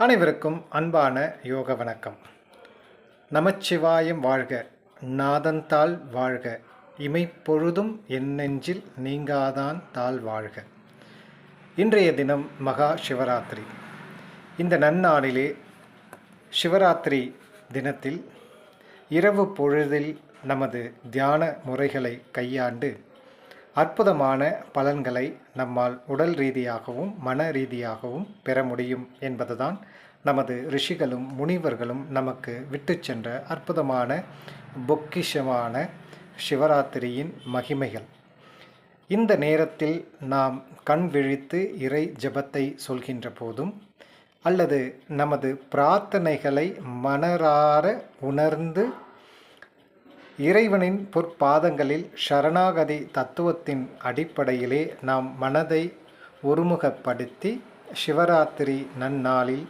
அனைவருக்கும் அன்பான யோக வணக்கம். நமச்சிவாயம் வாழ்க நாதன்தாள் வாழ்க இமைப்பொழுதும் என் நெஞ்சில் நீங்காதான் தாள் வாழ்க. இன்றைய தினம் மகா சிவராத்திரி. இந்த நன்னாளிலே சிவராத்திரி தினத்தில் இரவு பொழுதில் நமது தியான முறைகளை கையாண்டு அற்புதமான பலன்களை நம்மால் உடல் ரீதியாகவும் மன ரீதியாகவும் பெற முடியும் என்பதுதான் நமது ரிஷிகளும் முனிவர்களும் நமக்கு விட்டு சென்ற அற்புதமான பொக்கிஷமான சிவராத்திரியின் மகிமைகள். இந்த நேரத்தில் நாம் கண் விழித்து இறை ஜபத்தை சொல்கின்ற போதும் அல்லது நமது பிரார்த்தனைகளை மனரார உணர்ந்து இறைவனின் பொற்பாதங்களில் சரணாகதி தத்துவத்தின் அடிப்படையிலே நாம் மனதை ஒருமுகப்படுத்தி சிவராத்திரி நன்னாளில்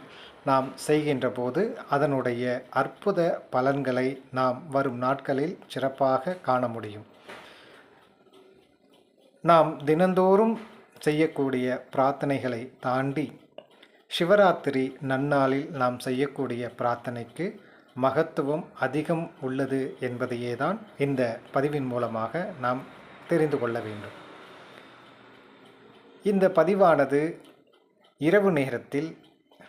நாம் செய்கின்ற போது அதனுடைய அற்புத பலன்களை நாம் வரும் நாட்களில் சிறப்பாக காண முடியும். நாம் தினந்தோறும் செய்யக்கூடிய பிரார்த்தனைகளை தாண்டி சிவராத்திரி நன்னாளில் நாம் செய்யக்கூடிய பிரார்த்தனைக்கு மகத்துவம் அதிகம் உள்ளது என்பதையே தான் இந்த பதிவின் மூலமாக நாம் தெரிந்து கொள்ள வேண்டும். இந்த பதிவானது இரவு நேரத்தில்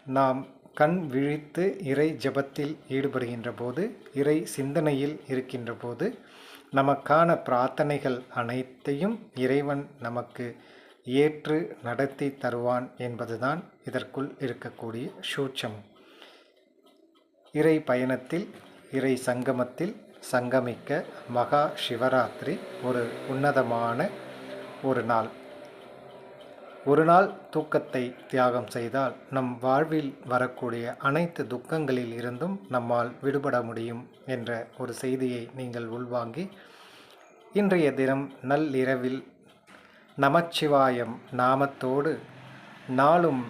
நாம் கண் விழித்து இறை ஜபத்தில் ஈடுபடுகின்ற போது இறை சிந்தனையில் இருக்கின்ற போது நமக்கான பிரார்த்தனைகள் அனைத்தையும் இறைவன் நமக்கு ஏற்று நடத்தி தருவான் என்பதுதான் இதற்குள் இருக்கக்கூடிய சூட்சம். இறை பயணத்தில் இறை சங்கமத்தில் சங்கமிக்க மகா சிவராத்திரி ஒரு உன்னதமான ஒரு நாள். ஒரு நாள் தூக்கத்தை தியாகம் செய்தால் நம் வாழ்வில் வரக்கூடிய அனைத்து துக்கங்களில் இருந்தும் நம்மால் விடுபட முடியும் என்ற ஒரு செய்தியை நீங்கள் உள்வாங்கி இன்றைய தினம் நள்ளிரவில் நமச்சிவாயம் நாமத்தோடு நாளும்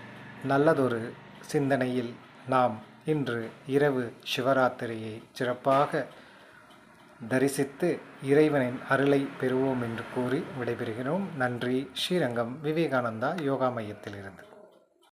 நல்லதொரு சிந்தனையில் நாம் இன்று இரவு சிவராத்திரியை சிறப்பாக தரிசித்து இறைவனின் அருளை பெறுவோம் என்று கூறி விடைபெறுகிறோம். நன்றி. ஸ்ரீரங்கம் விவேகானந்தா யோகா மையத்திலிருந்து.